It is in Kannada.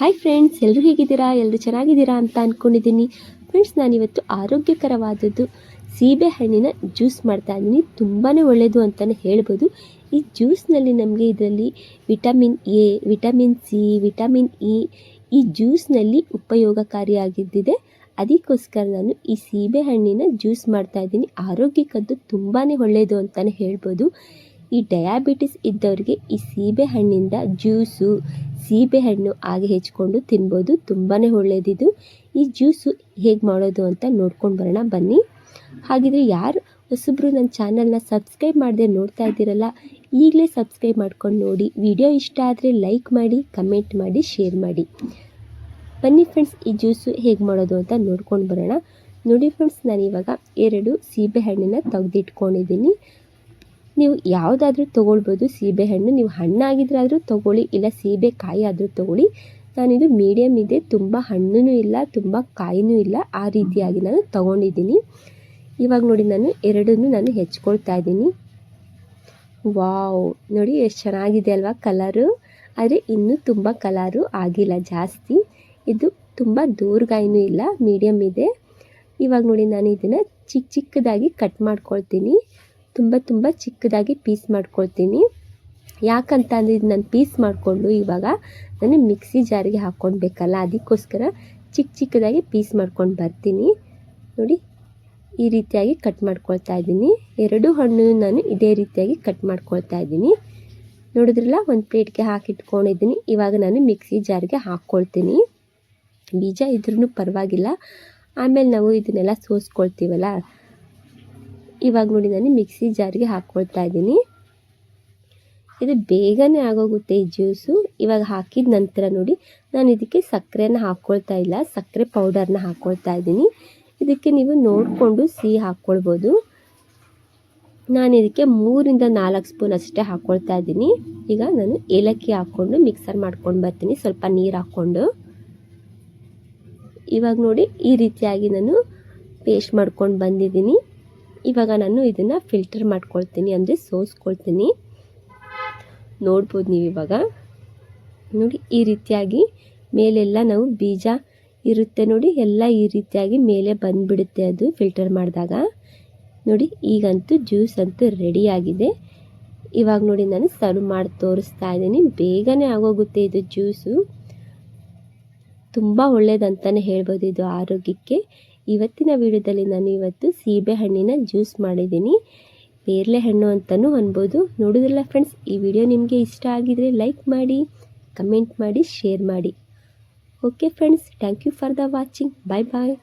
ಹಾಯ್ ಫ್ರೆಂಡ್ಸ್ ಎಲ್ಲರೂ ಹೇಗಿದ್ದೀರಾ? ಎಲ್ಲರೂ ಚೆನ್ನಾಗಿದ್ದೀರಾ ಅಂತ ಅಂದ್ಕೊಂಡಿದ್ದೀನಿ ಫ್ರೆಂಡ್ಸ್ ನಾನಿವತ್ತು ಆರೋಗ್ಯಕರವಾದದ್ದು ಸೀಬೆ ಹಣ್ಣಿನ ಜ್ಯೂಸ್ ಮಾಡ್ತಾ ಇದ್ದೀನಿ. ತುಂಬಾ ಒಳ್ಳೆಯದು ಅಂತಲೇ ಹೇಳ್ಬೋದು. ಈ ಜ್ಯೂಸ್ನಲ್ಲಿ ನಮಗೆ ಇದರಲ್ಲಿ vitamin A vitamin C vitamin E ಈ ಜ್ಯೂಸ್ನಲ್ಲಿ ಉಪಯೋಗಕಾರಿಯಾಗಿದ್ದಿದೆ. ಅದಕ್ಕೋಸ್ಕರ ನಾನು ಈ ಸೀಬೆ ಹಣ್ಣಿನ ಜ್ಯೂಸ್ ಮಾಡ್ತಾ ಇದ್ದೀನಿ. ಆರೋಗ್ಯಕ್ಕಂತೂ ತುಂಬಾ ಒಳ್ಳೆಯದು ಅಂತಲೇ ಹೇಳ್ಬೋದು. ಈ ಡಯಾಬಿಟಿಸ್ ಇದ್ದವರಿಗೆ ಈ ಸೀಬೆ ಹಣ್ಣಿಂದ ಜ್ಯೂಸು ಸೀಬೆಹಣ್ಣು ಹಾಗೆ ಹೆಚ್ಕೊಂಡು ತಿನ್ಬೋದು. ತುಂಬಾ ಒಳ್ಳೆಯದಿದು ಈ ಜ್ಯೂಸು ಹೇಗೆ ಮಾಡೋದು ಅಂತ ನೋಡ್ಕೊಂಡು ಬರೋಣ. ಬನ್ನಿ. ಹಾಗಿದ್ರೆ ಯಾರು ಹೊಸಬ್ರು ನನ್ನ ಚಾನಲ್ನ ಸಬ್ಸ್ಕ್ರೈಬ್ ಮಾಡದೆ ನೋಡ್ತಾ ಇದ್ದೀರಲ್ಲ, ಈಗಲೇ ಸಬ್ಸ್ಕ್ರೈಬ್ ಮಾಡ್ಕೊಂಡು ನೋಡಿ. ವಿಡಿಯೋ ಇಷ್ಟ ಆದರೆ ಲೈಕ್ ಮಾಡಿ, ಕಮೆಂಟ್ ಮಾಡಿ, ಶೇರ್ ಮಾಡಿ. ಬನ್ನಿ ಫ್ರೆಂಡ್ಸ್, ಈ ಜ್ಯೂಸು ಹೇಗೆ ಮಾಡೋದು ಅಂತ ನೋಡ್ಕೊಂಡು ಬರೋಣ. ನೋಡಿ ಫ್ರೆಂಡ್ಸ್, ನಾನಿವಾಗ ಎರಡು ಸೀಬೆಹಣ್ಣನ್ನು ತೆಗೆದಿಟ್ಕೊಂಡಿದ್ದೀನಿ. ನೀವು ಯಾವುದಾದ್ರೂ ತೊಗೊಳ್ಬೋದು ಸೀಬೆಹಣ್ಣು ನೀವು ಹಣ್ಣಾಗಿದ್ರಾದರೂ ತೊಗೊಳ್ಳಿ, ಇಲ್ಲ ಸೀಬೆಕಾಯಿ ಆದರೂ ತೊಗೊಳ್ಳಿ. ನಾನಿದು ಮೀಡಿಯಮ್ ಇದೆ, ತುಂಬ ಹಣ್ಣೂ ಇಲ್ಲ, ತುಂಬ ಕಾಯಿನೂ ಇಲ್ಲ. ಆ ರೀತಿಯಾಗಿ ನಾನು ತೊಗೊಂಡಿದ್ದೀನಿ. ಇವಾಗ ನೋಡಿ ನಾನು ಎರಡನ್ನೂ ನಾನು ಹೆಚ್ಕೊಳ್ತಾ ಇದ್ದೀನಿ. ವಾವ್! ನೋಡಿ ಎಷ್ಟು ಚೆನ್ನಾಗಿದೆ ಅಲ್ವಾ ಕಲರು. ಆದರೆ ಇನ್ನೂ ತುಂಬ ಕಲರು ಆಗಿಲ್ಲ, ಜಾಸ್ತಿ. ಇದು ತುಂಬ ದೂರ್ಗಾಯಿನೂ ಇಲ್ಲ ಮೀಡಿಯಮ್ ಇದೆ. ಇವಾಗ ನೋಡಿ ನಾನು ಇದನ್ನು ಚಿಕ್ಕ ಚಿಕ್ಕದಾಗಿ ಕಟ್ ಮಾಡ್ಕೊಳ್ತೀನಿ. ತುಂಬ ತುಂಬ ಚಿಕ್ಕದಾಗಿ ಪೀಸ್ ಮಾಡ್ಕೊಳ್ತೀನಿ. ಯಾಕಂತ ಅಂದರೆ ಇದು ನಾನು ಪೀಸ್ ಮಾಡಿಕೊಂಡು ಇವಾಗ ನಾನು ಮಿಕ್ಸಿ ಜಾರಿಗೆ ಹಾಕ್ಕೊಳ್ಬೇಕಲ್ಲ, ಅದಕ್ಕೋಸ್ಕರ ಚಿಕ್ಕ ಚಿಕ್ಕದಾಗಿ ಪೀಸ್ ಮಾಡ್ಕೊಂಡು ಬರ್ತೀನಿ. ನೋಡಿ, ಈ ರೀತಿಯಾಗಿ ಕಟ್ ಮಾಡ್ಕೊಳ್ತಾ ಇದ್ದೀನಿ. ಎರಡು ಹಣ್ಣು ನಾನು ಇದೇ ರೀತಿಯಾಗಿ ಕಟ್ ಮಾಡ್ಕೊಳ್ತಾ ಇದ್ದೀನಿ. ನೋಡಿದ್ರಲ್ಲ, ಒಂದು ಪ್ಲೇಟ್ಗೆ ಹಾಕಿಟ್ಕೊಂಡಿದ್ದೀನಿ. ಇವಾಗ ನಾನು ಮಿಕ್ಸಿ ಜಾರಿಗೆ ಹಾಕ್ಕೊಳ್ತೀನಿ. ಬೀಜ ಇದ್ರೂ ಪರವಾಗಿಲ್ಲ. ಆಮೇಲೆ ನಾವು ಇದನ್ನೆಲ್ಲ ಸೋಸ್ಕೊಳ್ತೀವಲ್ಲ ಇವಾಗ ನೋಡಿ ನಾನು ಮಿಕ್ಸಿ ಜಾರಿಗೆ ಹಾಕ್ಕೊಳ್ತಾ ಇದ್ದೀನಿ. ಇದು ಬೇಗನೆ ಆಗೋಗುತ್ತೆ ಈ ಜ್ಯೂಸು. ಇವಾಗ ಹಾಕಿದ ನಂತರ ನೋಡಿ, ನಾನು ಇದಕ್ಕೆ ಸಕ್ಕರೆನ ಹಾಕ್ಕೊಳ್ತಾ ಇಲ್ಲ. ಸಕ್ಕರೆ ಪೌಡರ್ನ ಹಾಕ್ಕೊಳ್ತಾ ಇದ್ದೀನಿ. ಇದಕ್ಕೆ ನೀವು ನೋಡಿಕೊಂಡು ಸಿಹಿ ಹಾಕ್ಕೊಳ್ಬೋದು ನಾನು ಇದಕ್ಕೆ ಮೂರಿಂದ ನಾಲ್ಕು ಸ್ಪೂನ್ ಅಷ್ಟೇ ಹಾಕ್ಕೊಳ್ತಾ ಇದ್ದೀನಿ. ಈಗ ನಾನು ಏಲಕ್ಕಿ ಹಾಕ್ಕೊಂಡು ಮಿಕ್ಸರ್ ಮಾಡ್ಕೊಂಡು ಬರ್ತೀನಿ. ಸ್ವಲ್ಪ ನೀರು ಹಾಕ್ಕೊಂಡು. ಇವಾಗ ನೋಡಿ, ಈ ರೀತಿಯಾಗಿ ನಾನು ಪೇಸ್ಟ್ ಮಾಡ್ಕೊಂಡು ಬಂದಿದ್ದೀನಿ. ಇವಾಗ ನಾನು ಇದನ್ನು ಫಿಲ್ಟರ್ ಮಾಡ್ಕೊಳ್ತೀನಿ, ಅಂದರೆ ಸೋಸ್ಕೊಳ್ತೀನಿ. ನೋಡ್ಬೋದು ನೀವು ಇವಾಗ. ನೋಡಿ, ಈ ರೀತಿಯಾಗಿ ಮೇಲೆಲ್ಲ ನಾವು ಬೀಜ ಇರುತ್ತೆ ನೋಡಿ, ಎಲ್ಲ ಈ ರೀತಿಯಾಗಿ ಮೇಲೆ ಬಂದುಬಿಡುತ್ತೆ ಅದು ಫಿಲ್ಟರ್ ಮಾಡಿದಾಗ. ನೋಡಿ, ಈಗಂತೂ ಜ್ಯೂಸ್ ಅಂತೂ ರೆಡಿಯಾಗಿದೆ ಇವಾಗ ನೋಡಿ, ನಾನು ಸರ್ವ್ ಮಾಡಿ ತೋರಿಸ್ತಾ ಇದ್ದೀನಿ. ಬೇಗನೆ ಆಗೋಗುತ್ತೆ ಇದು ಜ್ಯೂಸು ತುಂಬ ಒಳ್ಳೇದಂತಲೇ ಹೇಳ್ಬೋದು ಇದು ಆರೋಗ್ಯಕ್ಕೆ. ಇವತ್ತಿನ ವಿಡಿಯೋದಲ್ಲಿ ನಾನು ಇವತ್ತು ಸೀಬೆ ಹಣ್ಣಿನ ಜ್ಯೂಸ್ ಮಾಡಿದ್ದೀನಿ. ಪೇರ್ಲೆ ಹಣ್ಣು ಅಂತಲೂ ಅನ್ಬೋದು. ನೋಡಿದ್ರಲ್ಲ ಫ್ರೆಂಡ್ಸ್ ಈ ವಿಡಿಯೋ ನಿಮಗೆ ಇಷ್ಟ ಆಗಿದರೆ ಲೈಕ್ ಮಾಡಿ ಕಮೆಂಟ್ ಮಾಡಿ ಶೇರ್ ಮಾಡಿ. Okay friends thank you for the watching bye bye